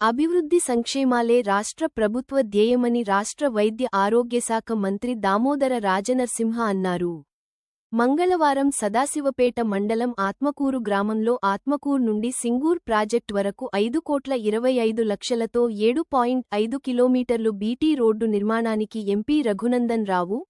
అభివృద్ధి సంక్షేమాలే రాష్ట్ర ప్రభుత్వ ధ్యేయమని రాష్ట్ర వైద్య ఆరోగ్యశాఖ మంత్రి దామోదర రాజనర్సింహ అన్నారు. మంగళవారం సదాశివపేట మండలం ఆత్మకూరు గ్రామంలో ఆత్మకూరు నుండి సింగూర్ ప్రాజెక్ట్ వరకు ఐదు కోట్ల ఇరవై ఐదు లక్షలతో ఏడు పాయింట్ ఐదు కిలోమీటర్లు బీటీ రోడ్డు నిర్మాణానికి MP Raghunandan Rao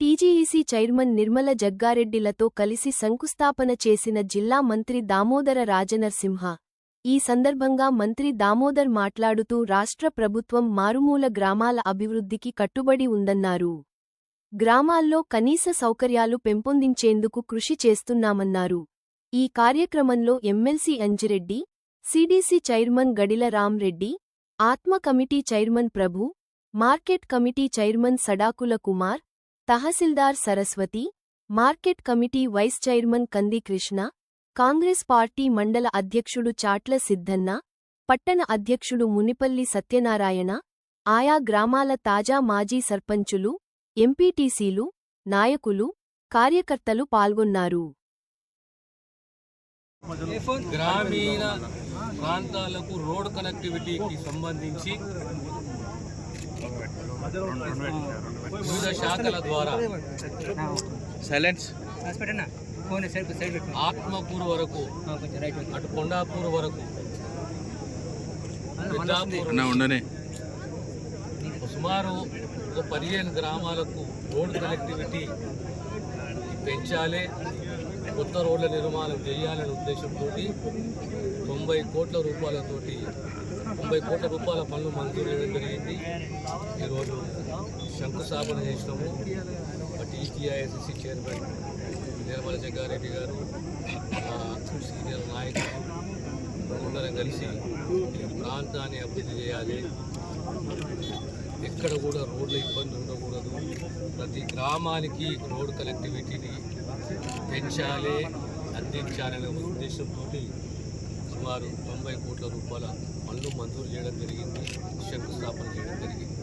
TGEC chairman Nirmala జగ్గారెడ్డిలతో కలిసి శంకుస్థాపన చేసిన జిల్లా మంత్రి దామోదర రాజనర్సింహ. ఈ సందర్భంగా మంత్రి దామోదర్ మాట్లాడుతూ రాష్ట్ర ప్రభుత్వం మారుమూల గ్రామాల అభివృద్ధికి కట్టుబడి ఉందన్నారు. గ్రామాల్లో కనీస సౌకర్యాలు పెంపొందించేందుకు కృషి చేస్తున్నామన్నారు. ఈ కార్యక్రమంలో MLC Anjireddy CDC chairman Gadila Ramreddy ATMA committee chairman Prabhu market committee chairman Sadakula Kumar tahsildar Saraswati market committee vice chairman Kandi Krishna Congress party మండల అధ్యక్షుడు చాట్ల సిద్ధన్న పట్టణ అధ్యక్షుడు మునిపల్లి సత్యనారాయణ ఆయా గ్రామాల తాజా మాజీ సర్పంచులు ఎంపీటీసీలు నాయకులు కార్యకర్తలు పాల్గొన్నారు. గ్రామీణ ప్రాంతాలకు రోడ్ కనెక్టివిటీకి సంబంధించి వివిధ శాఖల ద్వారా silence hospital phone side side పెట్టు. ఆత్మకూరు వరకు కొంచెం రైట్ అటు కొండాపూర్ వరకు. పెద్దాపూర్ అన్న ఉండనే. సుమారు ఒక పదిహేను గ్రామాలకు రోడ్ కనెక్టివిటీ పెంచాలి. కొత్త రోడ్ల నిర్మాణం చేయాలనే ఉద్దేశంతో తొంభై కోట్ల రూపాయలతోటి తొంభై కోట్ల రూపాయల పనులు మంజూరు చేయడం జరిగింది. ఈరోజు శంకుస్థాపన చేసినాము. టీటీఐఎస్సి చైర్మన్ నిర్మల జగ్గారెడ్డి గారు సీనియర్ నాయకులు అందరం కలిసి ఈ ప్రాంతాన్ని అభివృద్ధి చేయాలి. ఎక్కడ కూడా రోడ్ల ఇబ్బంది ఉండకూడదు. ప్రతి గ్రామానికి రోడ్ కనెక్టివిటీని పెంచాలి అందించాలనే ఉద్దేశంతో సుమారు తొంభై కోట్ల రూపాయల పనులు మంజూరు చేయడం జరిగింది శంకుస్థాపన చేయడం జరిగింది.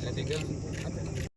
ఎనీథింగ్